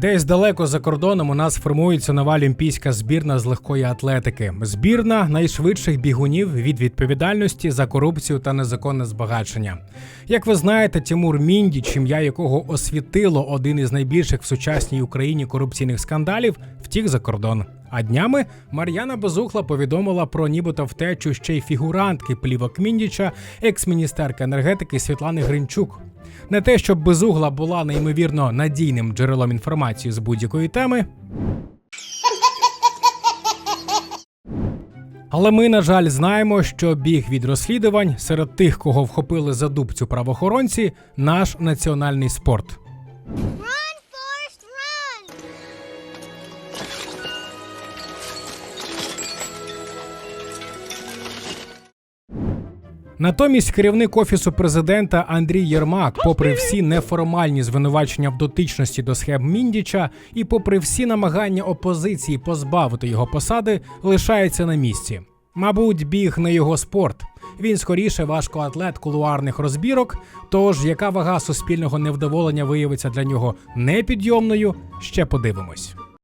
Десь далеко за кордоном у нас формується нова олімпійська збірна з легкої атлетики. Збірна найшвидших бігунів від відповідальності за корупцію та незаконне збагачення. Як ви знаєте, Тимур Міндіч, ім'я якого освітило один із найбільших в сучасній Україні корупційних скандалів, втік за кордон. А днями Мар'яна Безухла повідомила про нібито втечу ще й фігурантки плівок Міндіча, екс-міністерки енергетики Світлани Гринчук. Не те, щоб безугла була неймовірно надійним джерелом інформації з будь-якої теми. Але ми, на жаль, знаємо, що біг від розслідувань серед тих, кого вхопили за дубцю правоохоронці, наш національний спорт. Натомість керівник офісу президента Андрій Єрмак, попри всі неформальні звинувачення в дотичності до схем Міндіча і попри всі намагання опозиції позбавити його посади, лишається на місці. Мабуть, біг не його спорт. Він скоріше важкоатлет кулуарних розбірок. Тож яка вага суспільного невдоволення виявиться для нього непідйомною, ще подивимось.